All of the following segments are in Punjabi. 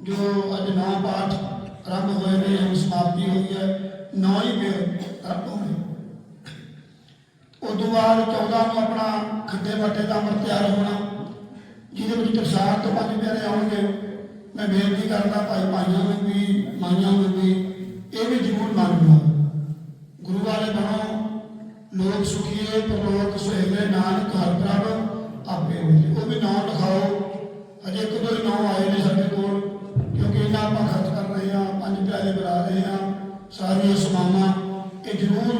ਜੋ ਅੱਜ ਨੌ ਪਾਠ ਆਰੰਭ ਹੋਏ ਨੇ, ਹੁਣ ਸਮਾਪਤੀ ਹੋਈ ਹੈ, ਨੌ ਹੀ ਫਿਰ ਆਰੰਭ ਹੋਏ ਉਦੋਂ ਬਾਅਦ 14 ਨੂੰ ਆਪਣਾ ਖੱਡੇ ਬਾਟੇ ਦਾ ਅਮਰ ਤਿਆਰ ਹੋਣਾ, ਜਿਹਦੇ ਵਿੱਚ ਪ੍ਰਸਾਦ ਤੋਂ ਪੰਜ ਪਿਆਰੇ ਆਉਣਗੇ। ਮੈਂ ਬੇਨਤੀ ਕਰਦਾ ਭਾਈ ਭਾਈਆਂ ਨੂੰ ਵੀ, ਮਾਈਆਂ ਨੂੰ ਵੀ, ਇਹ ਵੀ ਜ਼ਰੂਰ ਮੰਨ ਲਓ ਗੁਰੂ ਵਾਲੇ ਬਣੋ, ਲੋਕ ਸੁਖੀਏ, ਪਰਲੋਕ ਸੁਹੇਲੇ, ਨਾਨਕ ਹਰ ਪ੍ਰਭ ਆਪੇ ਹੋਏ ਉਹ ਵੀ ਨਾਮ ਲਿਖਾਓ ਅਜੇ ਇੱਕ ਦੋ ਹੀ ਨਾਮ ਆਏ ਨੇ ਸਾਡੇ ਕੋਲ। ਕਿਉਂਕਿ ਇਹਨਾਂ ਆਪਾਂ ਖਰਚ ਕਰ ਰਹੇ ਹਾਂ, ਪੰਜ ਪਿਆਰੇ ਬੁਲਾ ਰਹੇ ਹਾਂ, ਸਾਰੀਆਂ ਸਮਾਵਾਂ। ਇਹ ਜ਼ਰੂਰ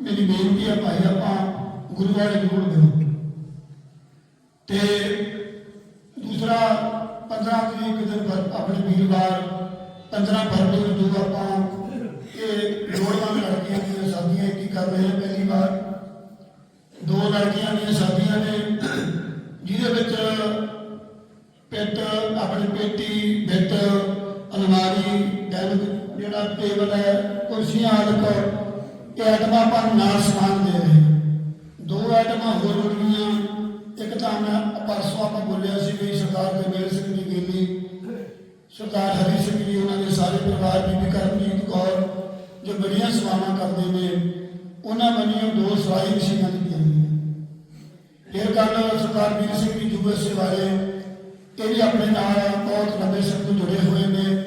ਮੇਰੀ ਬੇਨਤੀ ਹੈ ਭਾਈ, ਆਪਾਂ ਗੁਰਦੁਆਰੇ ਜ਼ਰੂਰ ਦਿਓ ਤੇ ਦੂਸਰਾ 15 ਤਰੀਕ ਦਿਨ ਆਪਣੇ ਵੀਰਵਾਰ 15 ਫਰਵਰੀ ਨੂੰ ਜੋ ਆਪਾਂ ਇਹ ਲੋੜਵੰਦ ਲੜਕੀਆਂ ਦੀਆਂ ਸ਼ਾਦੀਆਂ ਕੀ ਕਰ ਰਹੇ ਹਾਂ ਪਹਿਲੀ ਵਾਰ, ਦੋ ਲੜਕੀਆਂ ਦੀਆਂ ਸ਼ਾਦੀਆਂ ਨੇ, ਜਿਹਦੇ ਵਿੱਚ ਪਿੱਟ ਆਪਣੀ ਪੇਟੀ ਬਿੱਟ ਅਲਮਾਰੀ ਡੈਨਕ ਜਿਹੜਾ ਟੇਬਲ ਹੈ, ਕੁਰਸੀਆਂ ਆਦਿਕ ਇਹ ਆਈਟਮਾਂ ਆਪਾਂ ਨੂੰ ਸਮਾਨ ਦੇ ਰਹੇ ਦੋ ਆਈਟਮਾਂ ਹੋਰ ਹੋਣਗੀਆਂ ਇੱਕ ਤਾਂ ਮੈਂ ਪਰਸੋਂ ਆਪਾਂ ਬੋਲਿਆ ਸੀ ਵੀ ਸਰਦਾਰ ਗੁਰਮੇਲ ਸਿੰਘ ਦੀ ਗੇਲੀ ਸਰਦਾਰ ਹਰੀ ਸਿੰਘ ਜੀ, ਉਹਨਾਂ ਦੇ ਸਾਰੇ ਪਰਿਵਾਰ, ਬੀਬੀ ਕਰਮਜੀਤ ਕੌਰ, ਜੋ ਬੜੀਆਂ ਸੇਵਾਵਾਂ ਕਰਦੇ ਨੇ, ਉਹਨਾਂ ਬਣੀਆਂ ਦੋ ਸਵਾਈ ਮਸ਼ੀਨਾਂ ਦਿੱਤੀਆਂ ਫਿਰ ਕੱਲ ਸਰਦਾਰ ਵੀਰ ਸਿੰਘ ਜੀ ਯੂਐਸਏ ਵਾਲੇ ਇਹ ਵੀ ਆਪਣੇ ਨਾਲ ਬਹੁਤ ਲੰਬੇ ਸਮੇਂ ਤੋਂ ਜੁੜੇ ਹੋਏ ਨੇ,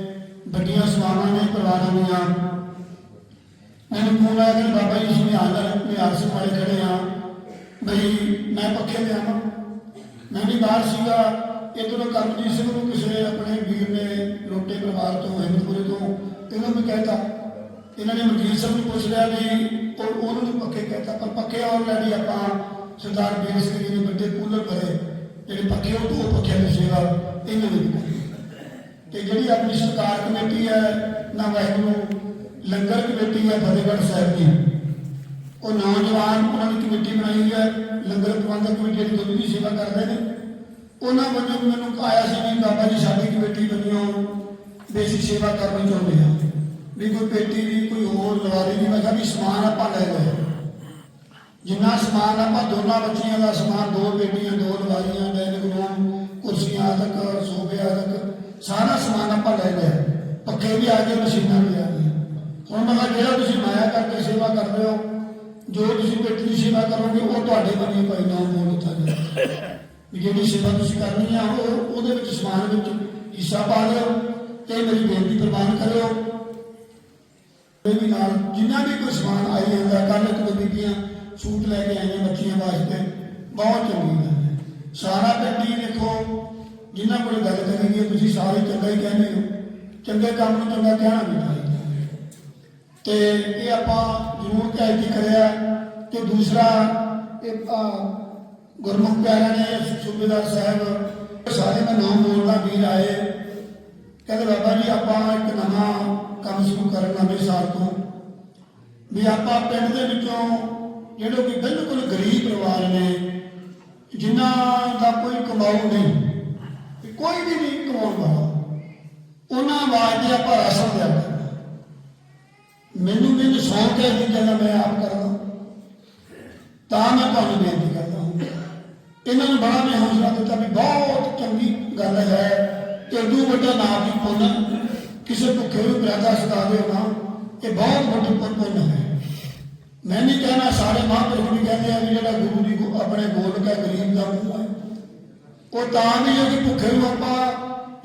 ਵੱਡੀਆਂ ਸੇਵਾਵਾਂ ਨੇ ਪਰਿਵਾਰਾਂ ਦੀਆਂ। ਮੈਨੂੰ ਫੋਨ ਆਇਆ ਕਿ ਬਾਬਾ ਜੀ ਸੁਣੇ ਆਦਰ ਨਿਹਾਲ ਸਿੰਘ ਵਾਲੇ ਖੜੇ ਆ ਬਈ, ਮੈਂ ਪੱਖੇ ਤੇ ਆਵਾਂ। ਮੈਂ ਵੀ ਬਾਹਰ ਸੀਗਾ। ਇਧਰੋਂ ਕਰਮਜੀਤ ਸਿੰਘ ਨੂੰ ਕਿਸੇ ਆਪਣੇ ਵੀਰ ਨੇ ਰੋਟੇ ਪਰਿਵਾਰ ਤੋਂ, ਹਿੰਦਪੁਰੇ ਤੋਂ, ਇਹਨਾਂ ਨੂੰ ਕਹਿਤਾ। ਇਹਨਾਂ ਨੇ ਮਨਜੀਤ ਸਿੰਘ ਨੂੰ ਪੁੱਛ ਲਿਆ ਵੀ ਉਹ ਉਹਨਾਂ ਨੂੰ ਪੱਕੇ ਕਹਿਤਾ। ਪਰ ਪੱਕੇ ਆਲਰੇਡੀ ਆਪਾਂ ਸਰਦਾਰ ਵੀਰ ਸਿੰਘ ਜੀ ਨੇ ਵੱਡੇ ਕੂਲਰ ਭਰੇ। ਜਿਹੜੇ ਪੱਖੇ ਉਹ ਦੋ ਪੱਖਿਆਂ ਦੀ ਸੇਵਾ ਇਹਨਾਂ ਨੇ ਵੀ ਤੇ ਜਿਹੜੀ ਆਪਣੀ ਸਰਕਾਰ ਕਮੇਟੀ ਹੈ, ਨਾ ਵਾਹਿਗੁਰੂ, ਲੰਗਰ ਕਮੇਟੀ ਹੈ, ਫਤਿਹਗੜ੍ਹ ਸਾਹਿਬ ਦੀ। ਉਹ ਨੌਜਵਾਨ ਉਹਨਾਂ ਦੀ ਕਮੇਟੀ ਬਣਾਈ ਹੈ, ਲੰਗਰ ਪ੍ਰਬੰਧਕ ਕਮੇਟੀ ਜਿਹੜੀ ਦੁੱਧ ਦੀ ਸੇਵਾ ਕਰਦੇ ਨੇ। ਉਹਨਾਂ ਵੱਲੋਂ ਮੈਨੂੰ ਆਇਆ ਸੀ ਵੀ ਬਾਬਾ ਜੀ ਸਾਡੀ ਕਮੇਟੀ ਬਣੀਓ ਵੀ ਅਸੀਂ ਸੇਵਾ ਕਰਨੀ ਚਾਹੁੰਦੇ ਹਾਂ ਵੀ ਕੋਈ ਪੇਟੀ ਵੀ, ਕੋਈ ਹੋਰ ਲਵਾਰੀ ਦੀ ਮੈਂ ਕਿਹਾ ਵੀ ਸਮਾਨ ਆਪਾਂ ਲੈ ਲਓ ਜਿੰਨਾ ਸਮਾਨ ਆਪਾਂ ਦੋਨਾਂ ਬੱਚੀਆਂ ਦਾ ਸਮਾਨ, ਦੋ ਬੇਟੀਆਂ, ਦੋ ਲਵਾਰੀਆਂ ਡਾਈਨਿੰਗ ਰੂਮ ਕੁਰਸੀਆਂ ਤੱਕ ਸੋਫੇ ਤੱਕ, ਸਾਰਾ ਸਮਾਨ ਆਪਾਂ ਲੈ ਲਿਆ। ਪੱਖੇ ਵੀ ਆ ਗਏ, ਮਸ਼ੀਨਾਂ ਵੀ ਆ ਗਈਆਂ। ਹੁਣ ਮੈਂ ਜਿਹੜਾ ਤੁਸੀਂ ਮਾਇਆ ਕਰਕੇ ਸੇਵਾ ਕਰ ਰਹੇ ਹੋ, ਜੋ ਤੁਸੀਂ ਬੇਟੀ ਦੀ ਸੇਵਾ ਕਰੋਗੇ, ਉਹ ਤੁਹਾਡੇ ਬਣੀ ਭਾਈ ਨਾ ਮੋੜ ਦਿੱਤਾ ਜਾਏ ਵੀ ਜਿਹੜੀ ਸੇਵਾ ਤੁਸੀਂ ਕਰਨੀ ਆ, ਉਹ ਉਹਦੇ ਵਿੱਚ ਸਮਾਨ ਵਿੱਚ ਹਿੱਸਾ ਪਾ ਲਿਓ ਤੇ ਮੇਰੀ ਬੇਨਤੀ ਪ੍ਰਵਾਨ ਕਰਿਓ। ਇਹ ਵੀ ਨਾਲ ਜਿੰਨਾ ਵੀ ਕੋਈ ਸਮਾਨ ਆਈ ਜਾਂਦਾ ਕੱਲ ਇੱਕ ਦੋ ਬੀਬੀਆਂ ਸੂਟ ਲੈ ਕੇ ਆਈਆਂ ਬੱਚੀਆਂ ਵਾਸਤੇ ਬਹੁਤ ਚੰਗੀ ਗੱਲ ਹੈ। ਸਾਰਾ ਪਿੰਡ ਦੇਖੋ, ਜਿਨ੍ਹਾਂ ਕੋਲ ਗੱਲ ਕਰੀਏ ਤੁਸੀਂ ਸਾਰੇ ਚੰਗਾ ਹੀ ਕਹਿੰਦੇ ਹੋ। ਚੰਗੇ ਕੰਮ ਨੂੰ ਚੰਗਾ ਕਹਿਣਾ ਵੀ ਚਾਹੀਦਾ। ਤੇ ਇਹ ਆਪਾਂ ਜ਼ਰੂਰ ਕਹਿਤੀ ਕਰਿਆ। ਤੇ ਦੂਸਰਾ, ਇਹ ਗੁਰਮੁਖ ਪਿਆਰਿਆਂ ਨੇ, ਸੂਬੇਦਾਰ ਸਾਹਿਬ, ਸਾਰੇ ਦਾ ਨਾਮ ਬੋਲਦਾ ਵੀਰ ਆਏ। ਕਹਿੰਦੇ, ਬਾਬਾ ਜੀ, ਆਪਾਂ ਇੱਕ ਨਵਾਂ ਕੰਮ ਸ਼ੁਰੂ ਕਰਨ ਨਵੇਂ ਸਾਲ ਤੋਂ। ਵੀ ਆਪਾਂ ਪਿੰਡ ਦੇ ਵਿੱਚੋਂ ਜਿਹੜੇ ਕਿ ਬਿਲਕੁਲ ਗਰੀਬ ਪਰਿਵਾਰ ਨੇ, ਜਿਨ੍ਹਾਂ ਦਾ ਕੋਈ ਕਮਾਊ ਨਹੀਂ ਕੋਈ ਵੀ ਨਹੀਂ ਕਮਾਉਣ ਵਾਲਾ, ਉਹਨਾਂ ਵਾਸਤੇ ਆਪਾਂ ਰਾਸ਼ਨ ਦਿਆ ਕਰਨਾ ਮੈਨੂੰ ਵੀ ਸ਼ੌਂਕ ਹੈ ਜੀ, ਕਹਿੰਦਾ ਮੈਂ ਆਪ ਕਰਦਾ ਤਾਂ ਮੈਂ ਤੁਹਾਨੂੰ ਬੇਨਤੀ ਕਰਦਾ ਹਾਂ। ਇਹਨਾਂ ਨੂੰ ਬੜਾ ਮੈਂ ਹੌਸਲਾ ਦਿੱਤਾ ਵੀ ਬਹੁਤ ਚੰਗੀ ਗੱਲ ਹੈ ਤੇ ਵੱਡਾ ਨਾਮ ਦੀ ਪੁੰਨ ਕਿਸੇ ਭੁੱਖੇ ਨੂੰ ਪਿਆਦਾ ਸਦਾ ਦਿਓ ਨਾ ਇਹ ਬਹੁਤ ਵੱਡੀ ਪੁੰਨ ਹੈ। ਮੈਂ ਨਹੀਂ ਕਹਿਣਾ ਸਾਰੇ ਮਹਾਂਪੁਰਖ ਵੀ ਕਹਿੰਦੇ ਆ ਵੀ ਜਿਹੜਾ ਗੁਰੂ ਦੀ ਆਪਣੇ ਬੋਲ ਕੇ ਗਰੀਬ ਦਾ ਮੂੰਹ ਹੈ। ਉਹ ਤਾਂ ਵੀ ਹੈ ਭੁੱਖੇ ਨੂੰ ਆਪਾਂ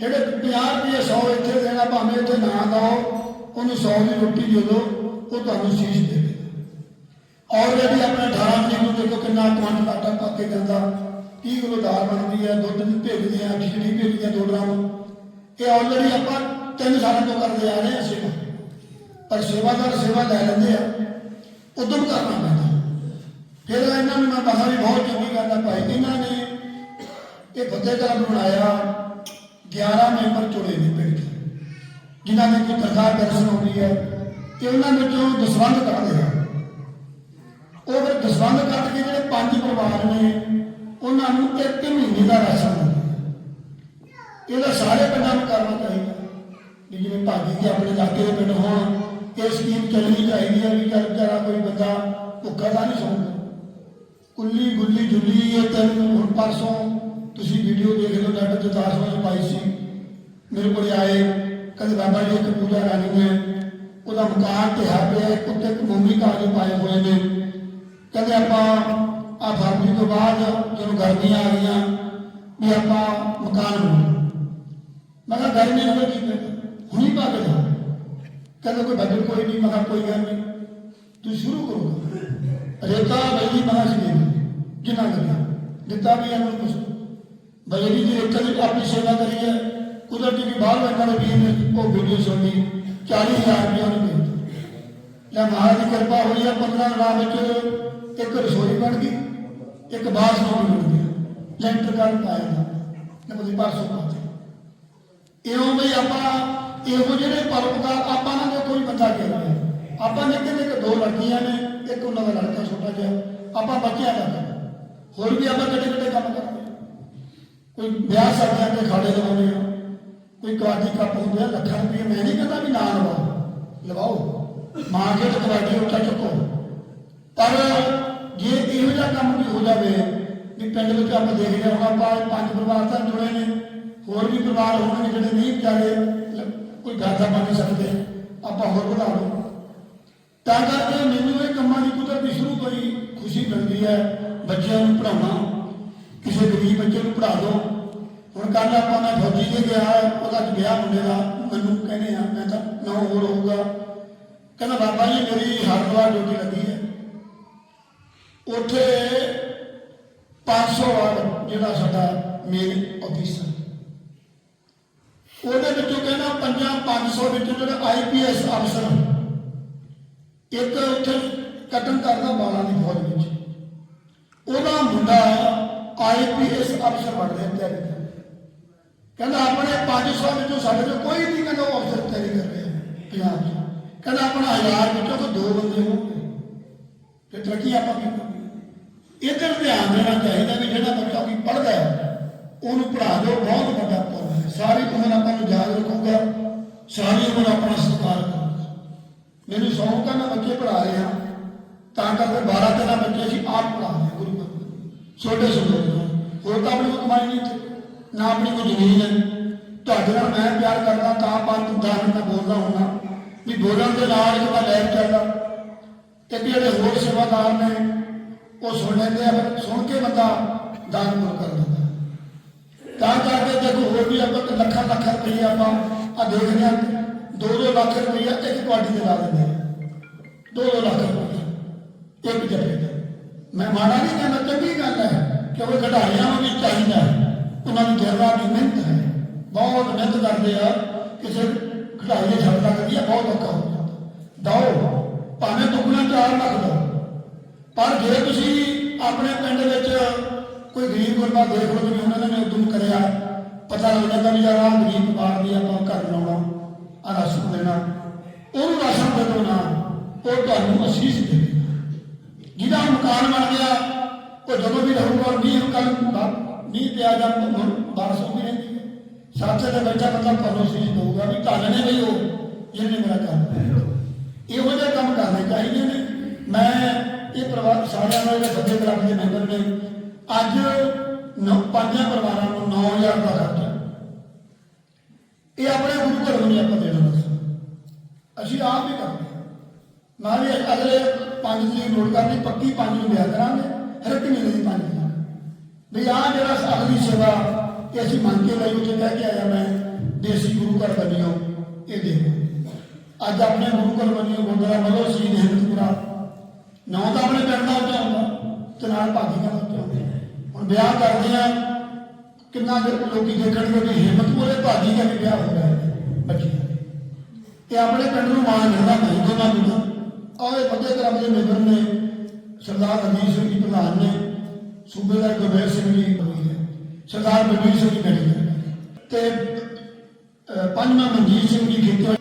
ਜਿਹੜੇ 50 ਰੁਪਏ 100 ਇੱਥੇ ਦੇਣਾ, ਭਾਵੇਂ ਇੱਥੇ ਨਾ ਦਓ ਉਹਨੂੰ 100 ਦੀ ਰੋਟੀ ਦੇ ਦਿਓ, ਉਹ ਤੁਹਾਨੂੰ ਸੀਸ ਦੇ ਦੇਗਾ। ਆਲਰੇਡੀ ਆਪਣੇ 18 ਤਰੀਕ ਨੂੰ ਦੇਖੋ ਕਿੰਨਾ ਕੁਆਂਟਲ ਆਟਾ ਪਾ ਕੇ ਜਾਂਦਾ 30 ਕਿਲੋ ਦਾਲ ਬਣਦੀ ਹੈ, ਦੁੱਧ ਵੀ ਭੇਜਦੇ ਆ ਖਿਚੜੀ ਭੇਜਦੇ ਆ 2 ਡਰਮ। ਇਹ ਆਲਰੇਡੀ ਆਪਾਂ ਤਿੰਨ ਸਾਲਾਂ ਤੋਂ ਕਰਦੇ ਆ ਰਹੇ ਹਾਂ ਸੇਵਾ। ਪਰ ਸੇਵਾਦਾਰ ਸੇਵਾ ਲੈ ਲੈਂਦੇ ਆ। ਉਦਮ ਕਰਨਾ ਪੈਂਦਾ ਫਿਰ ਇਹਨਾਂ ਨੂੰ ਮੈਂ ਬਾਹਰ ਵੀ ਬਹੁਤ ਚੰਗੀ ਗੱਲ ਆ ਭਾਈ। ਇਹਨਾਂ ਨੇ ਇਹ ਫਤਿਹਗੜ੍ਹ ਬਣਾਇਆ 11 ਮੈਂਬਰ ਚੁਣੇ ਨੇ ਪਿੰਡ ਦੇ। ਜਿਨ੍ਹਾਂ ਨੇ ਕੋਈ ਤਨਖਾਹ ਪੈਨਸ਼ਨ ਹੁੰਦੀ ਹੈ ਤੇ ਉਹਨਾਂ ਵਿੱਚੋਂ ਦਸਵੰਧ ਕੱਢਦੇ ਆ ਉਹ ਫਿਰ ਦਸਵੰਧ ਕੱਢ ਕੇ ਜਿਹੜੇ ਪੰਜ ਪਰਿਵਾਰ ਨੇ, ਉਹਨਾਂ ਨੂੰ ਇੱਕ ਮਹੀਨੇ ਦਾ ਰਾਸ਼ਨ ਦਿੰਦੇ ਇਹਦਾ ਸਾਰੇ ਪਿੰਡਾਂ ਨੂੰ ਕਰਨਾ ਚਾਹੀਦਾ। ਜਿਵੇਂ ਭਾਗੀ ਕੇ ਆਪਣੇ ਇਲਾਕੇ ਦੇ ਪਿੰਡ ਹੋਣ ਇਹ ਸਕੀਮ ਚੱਲਣੀ ਚਾਹੀਦੀ ਹੈ ਵੀ ਚੱਲ ਜਰਾ ਕੋਈ ਬੰਦਾ ਭੁੱਖਾ ਤਾਂ ਨਹੀਂ ਸੌਂਦਾ ਕੁੱਲੀ ਗੁੱਲੀ ਜੁੱਲੀ ਇਹ ਤਿੰਨ ਹੁਣ ਪਰਸੋਂ ਤੁਸੀਂ ਵੀਡੀਓ ਦੇਖ ਲਓ ਨੈਟ ਤੇ 10 ਵਜੇ ਪਾਈ ਸੀ ਮੇਰੇ ਕੋਲ ਆਏ ਕਹਿੰਦੇ ਬਾਬਾ ਜੀ ਇੱਕ ਪੂਜਾ ਰਾਣੀ ਹੈ ਉਹਦਾ ਮਕਾਨ ਢਿਆ ਪਿਆ ਇੱਕ ਉੱਤੇ ਇੱਕ ਮੋਮੀ ਕਾਗਜ਼ ਪਾਏ ਹੋਏ ਨੇ ਕਹਿੰਦੇ ਆਪਾਂ ਆ ਫਰਵਰੀ ਤੋਂ ਬਾਅਦ ਜਦੋਂ ਗਰਮੀਆਂ ਆ ਗਈਆਂ ਵੀ ਆਪਾਂ ਮਕਾਨ ਬਣਾਉਣਾ ਮੈਂ ਕਿਹਾ ਗਰਮੀ ਨੂੰ ਕੀ ਕਰਨਾ ਹੁਣੀ ਪਾ ਕੇ ਜਾ ਕਹਿੰਦੇ ਕੋਈ ਬਜਟ ਕੋਈ ਨਹੀਂ, ਮੈਂ ਕਿਹਾ ਕੋਈ ਗੱਲ ਨਹੀਂ। ਤੂੰ ਸ਼ੁਰੂ ਕਰੋ। ਰੇਤਾ ਬਈ ਮਹਾ ਸੀ ਜਿੰਨਾ ਲੱਗਿਆ ਦਿੱਤਾ ਵੀ ਇਹਨਾਂ ਨੂੰ ਕੁਛ ਬਜਰੀ ਰੇਤਾ ਦੀ ਆਪਣੀ ਸੇਵਾ ਕਰੀ ਹੈ। ਕੁਦਰਤੀ ਵੀ ਬਾਹਰ ਬੈਠਾ ਨੇ ਵੀ ਨੇ ਉਹ ਵੀਡੀਓ ਸੁਣੀ। 40000 ਰੁਪਏ ਉਹਨੇ ਦੇ ਦਿੱਤੇ। ਮਹਾਰਾਜ ਦੀ ਕਿਰਪਾ ਹੋਈ ਹੈ 15 ਦਿਨਾਂ ਵਿੱਚ ਇੱਕ ਰਸੋਈ ਬਣ ਗਈ। ਇੱਕ ਬਾਥਰੂਮ ਬਣ ਗਿਆ। ਲੈਂਟਰ ਕਰ ਪਾਇਆ। ਨਾ ਨਬਦੀ ਪਾਸੋਂ ਪਾਤੇ। ਇਉਂ ਵੀ ਆਪਾਂ ਇਹੋ ਜਿਹੜੇ ਪਰਪਕਾਰ ਆਪਾਂ ਨਾ ਦੇਖੋ ਕੋਈ ਬੰਦਾ ਕਹਿੰਦਾ ਆਪਾਂ ਨੇ ਕਿਤੇ ਦੋ ਲੜਕੀਆਂ ਨੇ, ਇੱਕ ਉਹਨਾਂ ਦਾ ਲੜਕਾ ਛੋਟਾ ਜਿਹਾ, ਆਪਾਂ ਬੱਚਿਆਂ ਦਾ ਕਰਦੇ। ਹੋਰ ਵੀ ਆਪਾਂ ਕਿਹੜੇ ਕਿਹੜੇ ਕੰਮ ਕਰਦੇ ਹਾਂ। ਕੋਈ ਵਿਆਹ ਸ਼ਾਦੀਆਂ ਦੇ ਖਾੜੇ ਲਵਾਉਂਦੇ ਆ, ਕੋਈ ਕਬੱਡੀ ਕੱਪ ਹੁੰਦੇ ਆ, ਲੱਖਾਂ ਰੁਪਏ, ਮੈਂ ਨਹੀਂ ਕਹਿੰਦਾ ਵੀ ਨਾ ਲਵਾਓ ਲਵਾਓ ਮਾਂ ਕੇ ਤੇ ਕਬੱਡੀ ਉੱਚਾ ਚੁੱਕੋ ਪਰ ਜੇ ਇਹੋ ਜਿਹਾ ਕੰਮ ਵੀ ਹੋ ਜਾਵੇ, ਵੀ ਪਿੰਡ ਵਿੱਚ ਆਪਾਂ ਦੇਖਦੇ ਹਾਂ ਹੁਣ, ਆਪਾਂ ਪੰਜ ਪਰਿਵਾਰ ਤਾਂ ਜੁੜੇ ਨੇ, ਹੋਰ ਵੀ ਪਰਿਵਾਰ ਹੋਣਗੇ ਜਿਹੜੇ ਨਹੀਂ ਵਿਚਾਰੇ ਲ- ਕੋਈ ਘਰ ਬਣ ਸਕਦੇ ਆਪਾਂ ਹੋਰ ਵਧਾ ਲਓ। ਤਾਂ ਕਰਕੇ ਮੈਨੂੰ ਇਹ ਕੰਮਾਂ ਦੀ ਕੁਦਰਤੀ ਸ਼ੁਰੂ ਤੋਂ ਖੁਸ਼ੀ ਮਿਲਦੀ ਹੈ ਬੱਚਿਆਂ ਨੂੰ ਪੜਾਉਣਾ ਕਿਸੇ ਗਰੀਬ ਬੱਚੇ ਨੂੰ ਪੜਾ ਦਿਓ ਹੁਣ ਕੱਲ ਆਪਾਂ ਮੈਂ ਫੌਜੀ ਦੇ ਗਿਆ, ਉਹਦਾ ਵਿਆਹ ਮੁੰਡੇ ਦਾ। ਮੈਨੂੰ ਕਹਿੰਦੇ ਆ, ਮੈਂ ਤਾਂ ਨੌ ਹੋਰ ਹੋਊਗਾ। ਕਹਿੰਦਾ, ਬਾਬਾ ਜੀ, ਮੇਰੀ ਹਰਿਦੁਆਰ ਡਿਊਟੀ ਲੱਗੀ ਹੈ। ਉੱਥੇ 500 ਵਾਰ ਜਿਹੜਾ ਸਾਡਾ ਮੇਨ ਆਫਿਸਰ ਉਹਦੇ ਵਿੱਚੋਂ ਕਹਿੰਦਾ ਪੰਜਾਂ 500 ਵਿੱਚੋਂ ਜਿਹੜਾ ਆਈਪੀਐਸ ਅਫਸਰ ਇੱਕ ਉੱਥੇ ਕਟਨ ਕਰਦਾ ਬਾਲਾਂ ਦੀ ਫੌਜ ਵਿੱਚ। ਉਹਦਾ ਮੁੰਡਾ ਆਈਪੀਐਸ ਅਫਸਰ ਬਣ ਰਿਹਾ ਤਿਆਰੀ ਕਰ ਕਹਿੰਦਾ ਆਪਣੇ 500 ਵਿੱਚੋਂ ਸਾਡੇ ਚੋਂ ਕੋਈ ਨਹੀਂ ਕਹਿੰਦਾ ਉਹ ਅਫਸਰ ਤਿਆਰੀ ਕਰ ਰਿਹਾ ਪੰਜਾਬ 'ਚ ਕਹਿੰਦਾ ਆਪਣਾ ਹਜ਼ਾਰ ਵਿੱਚੋਂ ਕੋਈ ਦੋ ਬੰਦੇ ਹੋਣਗੇ। ਤੇ ਤਰੱਕੀ ਆਪਾਂ ਕੀ ਕਰਾਂਗੇ ਇੱਧਰ ਧਿਆਨ ਦੇਣਾ ਚਾਹੀਦਾ ਵੀ ਜਿਹੜਾ ਬੱਚਾ ਕੋਈ ਪੜ੍ਹਦਾ ਹੈ ਉਹਨੂੰ ਪੜ੍ਹਾ ਦਿਓ, ਬਹੁਤ ਵੱਡਾ ਪੁੰਨ ਹੈ। ਸਾਰੀ ਉਮਰ ਆਪਾਂ ਨੂੰ ਯਾਦ ਰੱਖੂਗਾ, ਸਾਰੀ ਉਮਰ ਆਪਣਾ ਸਤਿਕਾਰ ਕਰੂਗਾ। ਮੈਨੂੰ ਸ਼ੌਂਕ ਹੈ, ਮੈਂ ਬੱਚੇ ਪੜ੍ਹਾ ਰਿਹਾ। ਤਾਂ ਕਰਕੇ 12 13 ਬੱਚੇ ਅਸੀਂ ਆਪ ਪੜ੍ਹਾ ਰਹੇ ਹਾਂ, ਗੁਰੂ ਘਰ ਛੋਟੇ ਛੋਟੇ ਹੋਰ ਤਾਂ ਆਪਣੀ ਕਮਾਈ ਨਹੀਂ ਨਾ ਆਪਣੀ ਕੋਈ ਜ਼ਮੀਨ ਹੈ। ਤੁਹਾਡੇ ਨਾਲ ਮੈਂ ਪਿਆਰ ਕਰਦਾ, ਤਾਂ ਪੰਜ ਦਾਨ ਮੈਂ ਬੋਲਦਾ ਹੁੰਦਾ। ਵੀ ਬੋਲਣ ਦੇ ਨਾਲ ਜਿਹੜਾ ਲੈਬ ਚੱਲਦਾ। ਤੇ ਵੀ ਜਿਹੜੇ ਹੋਰ ਸੇਵਾਦਾਰ ਨੇ, ਉਹ ਸੁਣ ਲੈਂਦੇ ਆ, ਫਿਰ ਸੁਣ ਕੇ ਬੰਦਾ ਦਾਨ ਪੁੰਨ ਕਰ ਦਿੰਦਾ ਤਾਂ ਕਰਕੇ ਦੇਖੋ ਹੋਰ ਵੀ ਆਪਾਂ ਲੱਖਾਂ ਲੱਖਾਂ ਰੁਪਏ ਆਪਾਂ ਆ ਦੇਖਦੇ ਆ 2-2 ਲੱਖ ਰੁਪਏ ਇੱਕ ਕੁਆਟੀ ਤੇ ਲਾ ਦਿੰਦੇ ਆ 2-2 ਲੱਖ ਰੁਪਏ ਇੱਕ ਜੱਫੇ ਤੇ ਮੈਂ ਮਾੜਾ ਨਹੀਂ ਕਹਿੰਦਾ, ਚੰਗੀ ਗੱਲ ਹੈ ਕਿਉਂਕਿ ਖਿਡਾਰੀਆਂ ਨੂੰ ਵੀ ਚਾਹੀਦਾ ਉਹਨਾਂ ਦੀ ਜਰਵਾ ਦੀ ਮਿਹਨਤ ਹੈ। ਬਹੁਤ ਮਿਹਨਤ ਕਰਦੇ ਆ। ਕਿਸੇ ਖਿਡਾਰੀ ਦੇ ਛੱਡ ਲੱਗਦੀ ਆ ਬਹੁਤ ਔਖਾ ਹੋ ਜਾਂਦਾ। ਦਓ, ਭਾਵੇਂ ਦੁੱਗਣਾ ਚਾਰ ਲੱਖ ਦੋ ਪਰ ਜੇ ਤੁਸੀਂ ਆਪਣੇ ਪਿੰਡ ਵਿੱਚ ਕੋਈ ਗਰੀਬ ਗੁਰਬਾ ਦੇਖ ਲਓ ਜਿਵੇਂ ਉਹਨਾਂ ਨੇ ਉਦਮ ਕਰਿਆ, ਪਤਾ ਲੱਗ ਜਾਂਦਾ ਵੀ ਯਾਰ ਆਹ ਗਰੀਬ ਪਰਿਵਾਰ ਦੀ ਆਪਾਂ ਘਰ ਬਣਾਉਣਾ ਆ ਰਾਸ਼ਨ ਦੇਣਾ, ਉਹਨੂੰ ਰਾਸ਼ਨ ਦੇ ਦਿਓ ਨਾ, ਉਹ ਤੁਹਾਨੂੰ ਅਸੀਸ ਦੇਵੇਗਾ ਜਿਹਦਾ ਮਕਾਨ ਬਣ ਗਿਆ, ਉਹ ਜਦੋਂ ਵੀ ਰਹੂਗਾ ਮੀਂਹ ਕੱਲ ਮੀਂਹ ਪਿਆ ਜਾਂ, ਹੁਣ ਬਾਰਿਸ਼ ਹੁੰਦੀ ਰਹਿੰਦੀ ਹੈ। ਸਾਥੇ ਦੇ ਬੱਚਾ ਬੰਦਾ ਤੁਹਾਨੂੰ ਅਸੀਸ ਦਊਗਾ ਵੀ ਧੰਨ ਨੇ ਬਈ ਉਹ, ਜਿਹਨੇ ਮੇਰਾ ਕੰਮ ਇਹੋ ਜਿਹੇ ਕੰਮ ਕਰਨੇ ਚਾਹੀਦੇ ਨੇ। ਮੈਂ ਇਹ ਪਰਿਵਾਰ ਸਾਰਿਆਂ ਨਾਲ ਜਿਹੜੇ ਬੰਦੇ ਕਲੱਬ ਦੇ ਮੈਂਬਰ ਨੇ ਅੱਜ ਨੌ ਪੰਜਾਂ ਪਰਿਵਾਰਾਂ ਨੂੰ 9000 ਦਾ ਖਰਚਾ ਇਹ ਆਪਣੇ ਗੁਰੂ ਘਰ ਨੂੰ ਆਪਾਂ ਦੇਣਾ ਦੱਸੋ। ਅਸੀਂ ਆਪ ਹੀ ਕਰਦੇ ਹਾਂ। ਨਾਲ ਅਗਲੇ ਪੰਜ ਦੀ ਨੋਟ ਕਰਨੀ, ਪੱਕੀ ਪੰਜ ਨੂੰ ਲਿਆ ਕਰਾਂਗੇ, ਹਰ ਇੱਕ ਮਹੀਨੇ ਦੀ ਪੰਜ ਦੀ ਵੀ ਆਹ ਜਿਹੜਾ ਅਗਲੀ ਸੇਵਾ ਇਹ ਅਸੀਂ ਮੰਗ ਕੇ ਲਈ, ਉੱਥੇ ਕਹਿ ਕੇ ਆਇਆ ਮੈਂ, ਦੇਸੀ ਗੁਰੂ ਘਰ ਬਣਿਓ, ਇਹ ਦੇਖੋ ਅੱਜ ਆਪਣੇ ਗੁਰੂ ਘਰ ਬਣਿਓ, ਗੁਰਦੁਆਰਾ ਮਲੋ ਸ਼ਹੀਦ ਹਿੰਦਪੁਰਾ ਨੌ ਤਾਂ ਆਪਣੇ ਪਿੰਡ ਦਾ ਉੱਚਾ ਹੁੰਦਾ, ਤੇ ਨਾਲ ਭਾਗੀ ਦਾ ਵਿਆਹ ਕਰਦੇ ਆ ਕਿੰਨਾ ਦੇ ਲੋਕੀ ਦੇਖਣਗੇ ਵੀ ਹਿੰਮਤਪੁਰੇ ਭਾਜੀ ਦਾ ਵੀ ਵਿਆਹ ਹੋ ਗਿਆ ਹੈ ਤੇ ਆਪਣੇ ਪਿੰਡ ਨੂੰ ਮਾਣ ਮਿਲਦਾ ਨਹੀਂ ਦੋਨਾਂ ਨੂੰ ਆਏ ਫਤਿਹ ਕਲੱਬ ਦੇ ਮੈਂਬਰ ਨੇ ਸਰਦਾਰ ਰਣਜੀਤ ਸਿੰਘ ਜੀ ਪ੍ਰਧਾਨ ਨੇ ਸੂਬੇਦਾਰ ਗੁਰਬੇਰ ਸਿੰਘ ਜੀ ਹੋਈ ਸਰਦਾਰ ਬਲਬੀਰ ਸਿੰਘ ਜੀ ਮੈਡੀਕਲ ਤੇ ਅਹ, ਪੰਜਵਾਂ ਮਨਜੀਤ ਸਿੰਘ ਜੀ ਖੇਤਰ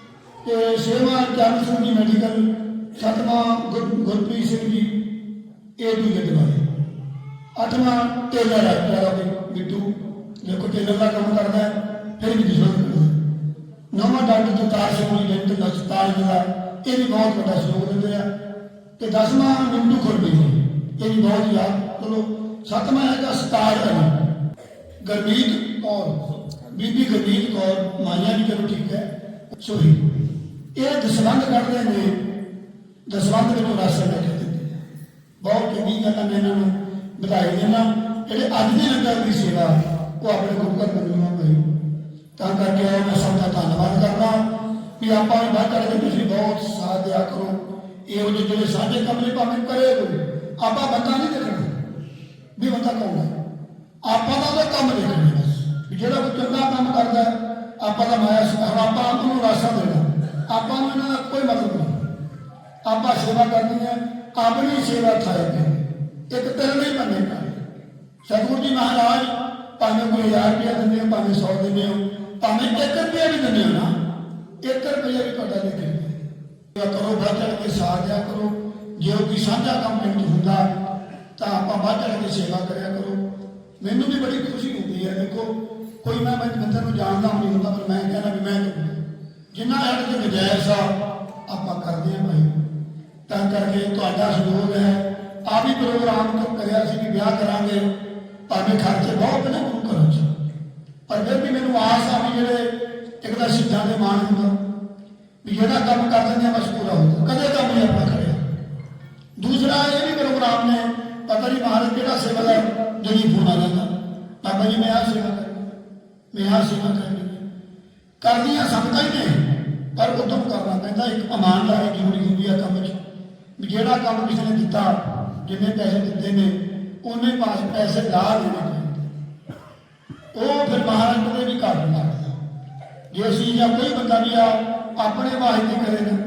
ਤੇ ਛੇਵਾਂ ਚਰਨ ਸਿੰਘ ਜੀ ਮੈਡੀਕਲ ਸੱਤਵਾਂ ਗੁਰ- ਗੁਰਪ੍ਰੀਤ ਸਿੰਘ ਜੀ ਇਹ ਡੀ ਦੇ ਵਾਲੇ ਅੱਠਵਾਂ ਟੇਲਰ ਹੈ ਜਿਹੜਾ ਵੀ ਮਿੱਟੂ ਦੇਖੋ, ਟੇਲਰ ਦਾ ਕੰਮ ਕਰਦਾ ਹੈ, ਫਿਰ ਵੀ ਦਿਸਦਾ ਕਰਦਾ ਹੈ ਨਵਾਂ ਡਾਕਟਰ ਜਗਤਾਰ ਸਿੰਘ ਜੀ ਡੈਂਟਲ ਹਸਪਤਾਲ ਜਿਹੜਾ, ਇਹ ਵੀ ਬਹੁਤ ਵੱਡਾ ਸਹਿਯੋਗ ਦਿੰਦੇ ਆ। ਤੇ ਦਸਵਾਂ ਮਿੰਟੂ ਖੁਰਬੀ ਇਹ ਵੀ ਬਹੁਤ ਯਾਦ ਚਲੋ ਸੱਤਵਾਂ ਹੈਗਾ ਸਤਾਰ ਅਲੀ ਗਰਮੀਤ ਕੌਰ, ਬੀਬੀ ਗੁਰਜੀਤ ਕੌਰ, ਮਾਈਆਂ ਵੀ ਚਲੋ ਠੀਕ ਹੈ, ਸੋਹੀ। ਇਹ ਦਸਵੰਦ ਕੱਢਦੇ ਨੇ ਦਸਵੰਦ ਮੈਨੂੰ ਰਾਸ਼ਨ ਲੈ ਕੇ ਦਿੰਦੇ ਬਹੁਤ ਚੰਗੀ ਗੱਲ ਹੈ ਇਹਨਾਂ ਨੂੰ। ਵਧਾਈ ਦੇਣਾ ਜਿਹੜੇ ਅੱਜ ਦੇ ਲੰਗਰ ਦੀ ਸੇਵਾ ਉਹ ਆਪਣੇ ਗੁਰੂ ਘਰ ਕਰਨਾ ਪਈ ਤਾਂ ਕਰਕੇ ਆਓ ਮੈਂ ਸਭ ਦਾ ਧੰਨਵਾਦ ਕਰਦਾ ਵੀ ਆਪਾਂ ਵੀ ਵੱਧ ਕਰਕੇ ਤੁਸੀਂ ਬਹੁਤ ਸਾਥ ਦਿਆ ਕਰੋ ਇਹੋ ਜਿਹੇ ਜਿਹੜੇ ਸਾਂਝੇ ਕੰਮ ਨੇ ਭਾਵੇਂ ਕਰੇ ਕੋਈ ਆਪਾਂ ਬੰਦਾ ਨਹੀਂ ਦੇਖਣਾ ਵੀ ਬੰਦਾ ਕੌਣ ਹੈ ਆਪਾਂ ਦਾ ਉਹਦਾ ਕੰਮ ਦੇਖਣਾ ਬਸ ਵੀ ਜਿਹੜਾ ਕੋਈ ਚੰਗਾ ਕੰਮ ਕਰਦਾ ਹੈ, ਆਪਾਂ ਦਾ ਮਾਇਆ ਹੁਣ ਆਪਾਂ ਉਹਨੂੰ ਰਾਸਾ ਦੇਣਾ ਆਪਾਂ ਨੂੰ ਇਹਨਾਂ ਦਾ ਕੋਈ ਮਤਲਬ ਨਹੀਂ ਆਪਾਂ ਸੇਵਾ ਕਰਨੀ ਹੈ ਆਪਣੀ ਸੇਵਾ ਥਾਏ ਤੇ ਇੱਕ ਤੇਰੇ ਨਹੀਂ ਮੰਨੇ ਕਰ ਸਤਿਗੁਰੂ ਜੀ ਮਹਾਰਾਜ, ਭਾਵੇਂ ਕੋਈ 1000 ਰੁਪਇਆ ਦਿੰਦੇ ਹੋ, ਭਾਵੇਂ 100 ਦਿੰਦੇ ਹੋ, ਭਾਵੇਂ 1 ਰੁਪਇਆ ਵੀ ਦਿੰਦੇ ਹੋ ਨਾ 1 ਰੁਪਇਆ ਵੀ ਤੁਹਾਡਾ ਦੇ ਕਰੋ, ਵੱਧ ਕੇ ਸਾਥ ਕਰੋ। ਜੇ ਉਹ ਕੋਈ ਸਾਂਝਾ ਕੰਮ ਪਿੰਡ 'ਚ ਹੁੰਦਾ, ਤਾਂ ਆਪਾਂ ਵੱਧ ਚੜ੍ਹ ਕੇ ਸੇਵਾ ਕਰਿਆ ਕਰੋ। ਮੈਨੂੰ ਵੀ ਬੜੀ ਖੁਸ਼ੀ ਹੁੰਦੀ ਹੈ, ਦੇਖੋ, ਕੋਈ ਮੈਂ ਮੰਦਰ ਨੂੰ ਜਾਣਦਾ ਨਹੀਂ ਹੁੰਦਾ, ਪਰ ਮੈਂ ਕਹਿੰਦਾ ਵੀ ਮੈਂ ਜਿੰਨਾ ਸਾਡੇ ਤੇ ਗੁੰਜਾਇਸ਼ ਆ, ਆਪਾਂ ਕਰਦੇ ਹਾਂ ਭਾਈ। ਤਾਂ ਕਰਕੇ ਤੁਹਾਡਾ ਸਹਿਯੋਗ ਹੈ। ਆ ਵੀ ਪ੍ਰੋਗਰਾਮ ਤੋਂ ਕਰਿਆ ਸੀ ਕਿ ਵਿਆਹ ਕਰਾਂਗੇ। ਭਾਵੇਂ ਖਰਚੇ ਬਹੁਤ ਨੇ ਗੁਰੂ ਘਰਾਂ 'ਚ ਪਰ ਫਿਰ ਵੀ ਮੈਨੂੰ ਆਸ ਆ ਵੀ ਜਿਹੜੇ ਇੱਕ ਤਾਂ ਸਿੱਧਾਂ ਦੇ ਮਾਣ ਹੁੰਦਾ, ਵੀ ਜਿਹੜਾ ਕੰਮ ਕਰ ਦਿੰਦੇ ਆ ਬਸ ਪੂਰਾ ਹੁੰਦਾ ਕਦੇ ਕੰਮ ਨਹੀਂ ਆਪਣਾ ਕਰਿਆ। ਦੂਸਰਾ ਇਹ ਵੀ ਪ੍ਰੋਗਰਾਮ ਨੇ ਪਤਾ ਨਹੀਂ ਮਹਾਰਾਜ ਕਿਹੜਾ ਸੇਵਾਦਾਰ ਜਿਹੜੀ ਫੋਨ ਆ ਜਾਂਦਾ ਬਾਬਾ ਜੀ, ਮੈਂ ਆ ਸੇਵਾ ਕਰਨੀ ਮੈਂ ਆ ਸੇਵਾ ਕਰਨੀ ਕਰਦੀਆਂ ਸੰਗਤਾਂ ਹੀ ਨੇ, ਪਰ ਉਦੋਂ ਕਰਨਾ ਪੈਂਦਾ। ਇੱਕ ਇਮਾਨਦਾਰੀ ਜ਼ਰੂਰੀ ਹੁੰਦੀ ਹੈ ਕੰਮ 'ਚ। ਵੀ ਜਿਹੜਾ ਕੰਮ ਕਿਸੇ ਨੇ ਦਿੱਤਾ ਜਿੰਨੇ ਪੈਸੇ ਦਿੱਤੇ ਨੇ, ਉਹਨੇ ਪਾਸ ਪੈਸੇ ਲਾ ਦੇਣੇ ਚਾਹੀਦੇ ਉਹ ਫਿਰ ਮਹਾਰਾਜ ਕੋਲੇ ਵੀ ਘੱਟ ਲੱਗਦਾ ਜੇ ਅਸੀਂ ਜਾਂ ਕੋਈ ਬੰਦਾ ਵੀ ਆ, ਆਪਣੇ ਵਾਸਤੇ ਕਰੇ ਨਾ,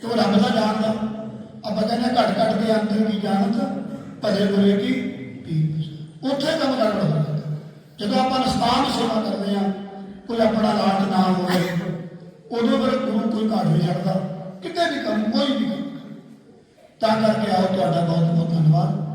ਤੇ ਉਹ ਰੱਬ ਦਾ ਜਾਣਦਾ। ਆਪਾਂ ਕਹਿੰਦੇ ਘੱਟ ਘੱਟ ਦੇ ਅੰਦਰ ਵੀ ਜਾਣਤ ਭਲੇ ਬੁਰੇ ਕੀ ਪੀਰ ਉੱਥੇ ਕੰਮ ਕਰਨਾ ਹੁੰਦਾ। ਜਦੋਂ ਆਪਾਂ ਨਸਤਾਨ ਸੇਵਾ ਕਰਦੇ ਆ ਕੋਈ ਆਪਣਾ ਲਾਟ ਨਾ ਹੋਵੇ ਉਦੋਂ ਫਿਰ ਗੁਰੂ ਕੋਈ ਘਾਟ ਨਹੀਂ ਛੱਡਦਾ। ਕਿਤੇ ਵੀ ਕੰਮ, ਕੋਈ ਵੀ ਤਾਂ ਕਰਕੇ ਆਓ ਤੁਹਾਡਾ ਬਹੁਤ ਬਹੁਤ ਧੰਨਵਾਦ।